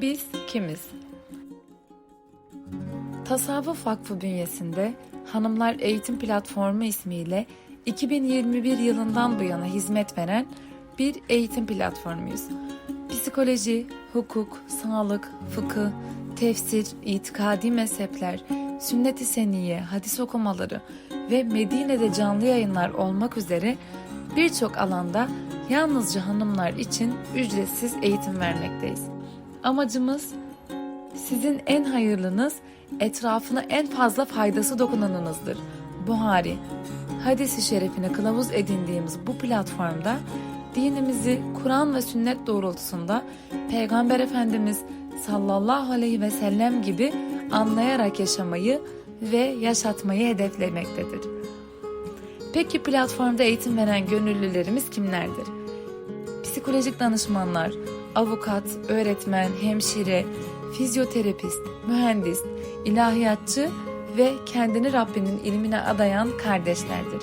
Biz kimiz? Tasavvuf Vakfı bünyesinde Hanımlar Eğitim Platformu ismiyle 2021 yılından bu yana hizmet veren bir eğitim platformuyuz. Psikoloji, hukuk, sağlık, fıkıh, tefsir, itikadi mezhepler, sünnet-i seniye, hadis okumaları ve Medine'de canlı yayınlar olmak üzere birçok alanda yalnızca hanımlar için ücretsiz eğitim vermekteyiz. Amacımız sizin en hayırlınız, etrafına en fazla faydası dokunanınızdır. Buhari, hadisi şerefine kılavuz edindiğimiz bu platformda dinimizi Kur'an ve sünnet doğrultusunda Peygamber Efendimiz sallallahu aleyhi ve sellem gibi anlayarak yaşamayı ve yaşatmayı hedeflemektedir. Peki platformda eğitim veren gönüllülerimiz kimlerdir? Psikolojik danışmanlar, avukat, öğretmen, hemşire, fizyoterapist, mühendis, ilahiyatçı ve kendini Rabbinin ilmine adayan kardeşlerdir.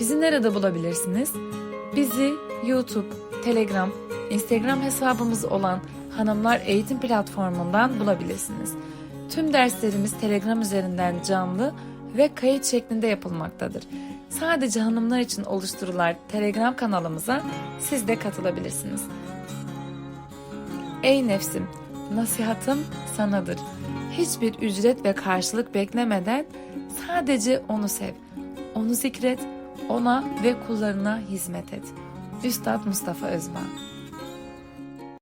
Bizi nerede bulabilirsiniz? Bizi YouTube, Telegram, Instagram hesabımız olan Hanımlar Eğitim Platformundan bulabilirsiniz. Tüm derslerimiz Telegram üzerinden canlı ve kayıt şeklinde yapılmaktadır. Sadece hanımlar için oluşturulan Telegram kanalımıza siz de katılabilirsiniz. Ey nefsim, nasihatım sanadır. Hiçbir ücret ve karşılık beklemeden sadece onu sev. Onu zikret, ona ve kullarına hizmet et. Üstad Mustafa Özban